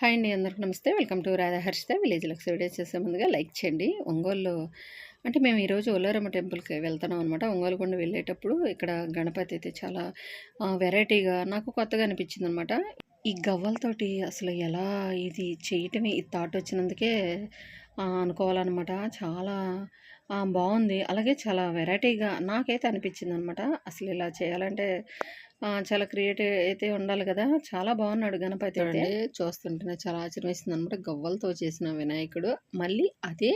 Hi అండి అందరికి నమస్తే. Welcome to Radha Harshitha. Village Lux videos చేసే ముందుగా లైక్ చేయండి. ఒంగోలు అంటే మేము ఈరోజు ఒల్లారమ్మ టెంపుల్కి వెళ్తున్నాం అనమాట ఒంగోలుకొండ వెళ్ళేటప్పుడు ఇక్కడ గణపతి అయితే చాలా వెరైటీగా నాకు కొత్తగా అనిపించింది అనమాట ఈ గవ్వలతోటి అసలు ఎలా ఇది చేయటమే ఈ థాట్ వచ్చినందుకే అనుకోవాలన్నమాట. చాలా బాగుంది. అలాగే చాలా వెరైటీగా నాకైతే అనిపించింది అనమాట అసలు ఇలా చేయాలంటే చాలా క్రియేటివ్ అయితే ఉండాలి కదా. చాలా బాగున్నాడు గణపతి అయితే. చూస్తుంటేనే చాలా ఆశ్చర్యం వేసింది అనమాట గవ్వలతో చేసిన వినాయకుడు. మళ్ళీ అదే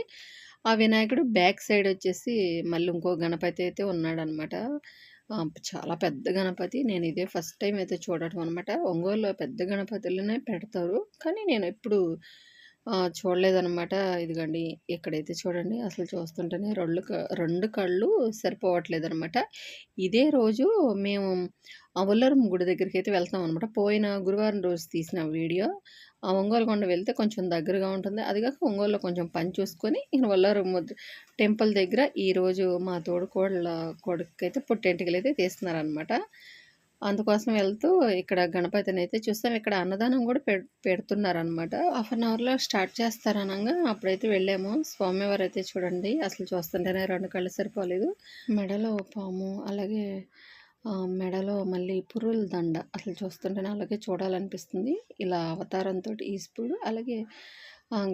ఆ వినాయకుడు బ్యాక్ సైడ్ వచ్చేసి మళ్ళీ ఇంకో గణపతి అయితే ఉన్నాడనమాట చాలా పెద్ద గణపతి. నేను ఇదే ఫస్ట్ టైం అయితే చూడటం అనమాట ఒంగోలులో పెద్ద గణపతులనే పెడతారు. కానీ నేను ఎప్పుడు చూడలేదనమాట ఇదిగండి ఇక్కడైతే చూడండి. అసలు చూస్తుంటేనే రెండు రెండు కళ్ళు సరిపోవట్లేదనమాట ఇదే రోజు మేము ఒల్లరం గుడి దగ్గరికి అయితే వెళ్తాం అనమాట పోయిన గురువారం రోజు తీసిన వీడియో ఆ ఒంగోలు కొండ వెళ్తే కొంచెం దగ్గరగా ఉంటుంది. అది కాక ఒంగోలులో కొంచెం పని చూసుకొని నేను ఒల్లరం టెంపుల్ దగ్గర ఈరోజు మా తోడుకోళ్ళ కొడుకు అయితే పుట్టెంటికలు అయితే తీస్తున్నారనమాట అందుకోసం వెళ్తూ ఇక్కడ గణపతిని అయితే చూస్తాం. ఇక్కడ అన్నదానం కూడా పె పెడుతున్నారనమాట హాఫ్ అన్ అవర్లో స్టార్ట్ చేస్తారనగా అప్పుడైతే వెళ్ళాము. స్వామివారు అయితే చూడండి అసలు చూస్తుంటేనే రెండు కళ్ళు సరిపోలేదు. మెడలో పాము అలాగే మెడలో మళ్ళీ పురుల దండ అసలు చూస్తుంటేనే అలాగే చూడాలనిపిస్తుంది. ఇలా అవతారంతో ఈస్పుడు అలాగే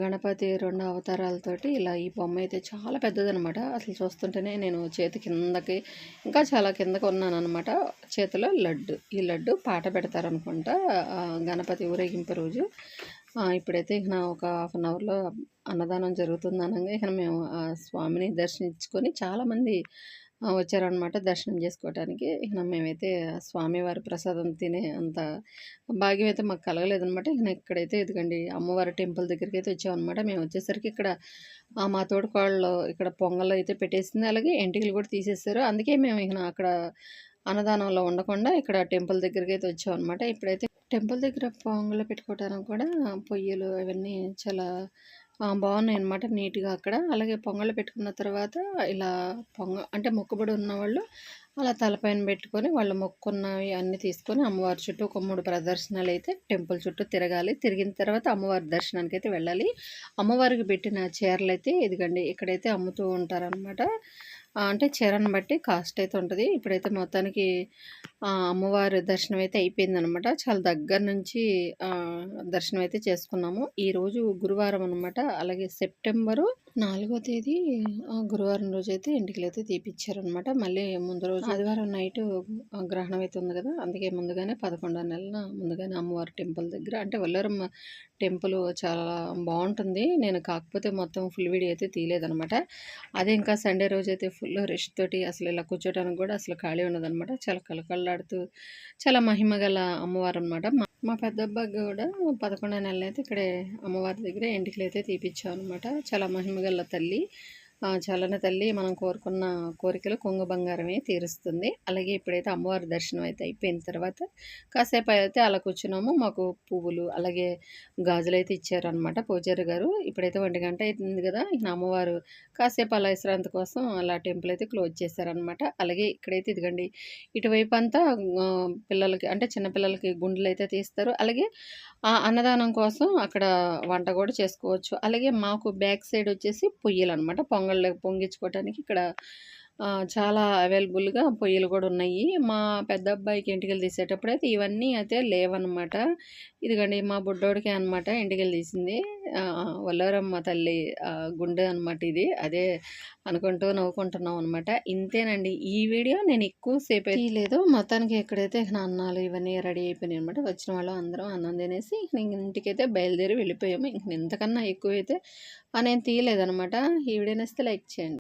గణపతి రెండు అవతారాలతోటి ఇలా ఈ బొమ్మ అయితే చాలా పెద్దదనమాట అసలు చూస్తుంటేనే నేను చేతి కిందకి ఇంకా చాలా కిందకి ఉన్నాను అనమాట చేతిలో లడ్డు ఈ లడ్డు పాట పెడతారనుకుంటా గణపతి ఊరేగింపు రోజు. ఇప్పుడైతే ఇక ఒక హాఫ్ అన్ అవర్లో అన్నదానం జరుగుతుంది అనగా ఇక మేము ఆ స్వామిని దర్శించుకొని చాలామంది వచ్చారనమాట దర్శనం చేసుకోవటానికి. ఇక మేమైతే స్వామివారి ప్రసాదం తినే అంత భాగ్యం అయితే మాకు కలగలేదనమాట ఇక ఇక్కడైతే ఎదుగండి అమ్మవారి టెంపుల్ దగ్గరికి అయితే వచ్చామన్నమాట. మేము వచ్చేసరికి ఇక్కడ మా తోడుకోళ్ళు ఇక్కడ పొంగల్ అయితే పెట్టేసింది. అలాగే ఎంటికలు కూడా తీసేసారు అందుకే మేము ఇక అక్కడ అన్నదానంలో ఉండకుండా ఇక్కడ టెంపుల్ దగ్గరికి అయితే వచ్చామన్నమాట. ఇప్పుడైతే టెంపుల్ దగ్గర పొంగలు పెట్టుకోవడానికి కూడా పొయ్యిలు అవన్నీ చాలా బాగున్నాయి అనమాట నీట్గా అక్కడ. అలాగే పొంగళ్ళు పెట్టుకున్న తర్వాత ఇలా పొంగ అంటే మొక్కుబడి ఉన్నవాళ్ళు అలా తలపైన పెట్టుకొని వాళ్ళు మొక్కున్నవి అన్నీ తీసుకొని అమ్మవారి చుట్టూ ఒక మూడు ప్రదర్శనలు అయితే టెంపుల్ చుట్టూ తిరగాలి. తిరిగిన తర్వాత అమ్మవారి దర్శనానికి అయితే వెళ్ళాలి. అమ్మవారికి పెట్టిన చీరలు అయితే ఇదిగండి ఇక్కడైతే అమ్ముతూ ఉంటారనమాట అంటే చీరను బట్టి కాస్ట్ అయితే ఉంటుంది. ఇప్పుడైతే మొత్తానికి అమ్మవారి దర్శనం అయితే అయిపోయిందనమాట చాలా దగ్గర నుంచి దర్శనం అయితే చేసుకున్నాము. ఈరోజు గురువారం అనమాట అలాగే సెప్టెంబరు నాలుగో తేదీ గురువారం రోజు అయితే ఇంటికి అయితే తీపిచ్చారనమాట మళ్ళీ ముందు రోజు ఆదివారం నైట్ గ్రహణం అయితే ఉంది కదా అందుకే ముందుగానే పదకొండో నెలన ముందుగానే అమ్మవారి టెంపుల్ దగ్గర అంటే వల్లరమ్మ టెంపుల్ చాలా బాగుంటుంది. నేను కాకపోతే మొత్తం ఫుల్ వీడియో అయితే తీయలేదనమాట అదే ఇంకా సండే రోజు అయితే ఫుల్ రెస్ట్ తోటి అసలు ఇలా కూర్చోడానికి కూడా అసలు ఖాళీ ఉన్నదనమాట చాలా కలకల్లాడుతూ చాలా మహిమ గల అమ్మవారు అనమాట మా పెద్ద అబ్బాయి కూడా పదకొండో నెలలు అయితే ఇక్కడే అమ్మవారి దగ్గర ఎంటికలు అయితే తీపిచ్చాం అనమాట చాలా మహిమగల తల్లి. చలన తల్లి మనం కోరుకున్న కోరికలు కొంగు బంగారమే తీరుస్తుంది. అలాగే ఇప్పుడైతే అమ్మవారి దర్శనం అయితే అయిపోయిన తర్వాత కాసేపు అయితే అలా కూర్చున్నాము. మాకు పువ్వులు అలాగే గాజులు అయితే ఇచ్చారనమాట పూజారి గారు. ఇప్పుడైతే ఒంటి గంట అవుతుంది కదా ఇక అమ్మవారు కాసేపు అలా విశ్రాంతి కోసం అలా టెంపుల్ అయితే క్లోజ్ చేశారనమాట అలాగే ఇక్కడైతే ఇదిగండి ఇటువైపు అంతా పిల్లలకి అంటే చిన్నపిల్లలకి గుండెలు అయితే తీస్తారు. అలాగే ఆ అన్నదానం కోసం అక్కడ వంట కూడా చేసుకోవచ్చు. అలాగే మాకు బ్యాక్ సైడ్ వచ్చేసి పొయ్యిలు అనమాట పొంగ పొంగల్ పొంగించుకోవటానికి ఇక్కడ చాలా అవైలబుల్గా పొయ్యిలు కూడా ఉన్నాయి. మా పెద్ద అబ్బాయికి ఇంటికెళ్ళి తీసేటప్పుడు అయితే ఇవన్నీ అయితే లేవన్నమాట ఇదిగండి మా బుడ్డోడికి అనమాట ఇంటికెళ్ళి తీసింది. వల్లవరమ్మ తల్లి గుండె అనమాట ఇది. అదే అనుకుంటూ నవ్వుకుంటున్నాం అనమాట ఇంతేనండి. ఈ వీడియో నేను ఎక్కువసేపు లేదు మొత్తానికి ఎక్కడైతే అన్నాలు ఇవన్నీ రెడీ అయిపోయినాయి అనమాట వచ్చిన వాళ్ళు అందరం అన్నం తినేసి ఇంటికైతే బయలుదేరి వెళ్ళిపోయాము. ఇంక ఇంతకన్నా ఎక్కువైతే నేను తీయలేదనమాట ఈ వీడియో నేస్తే లైక్ చేయండి.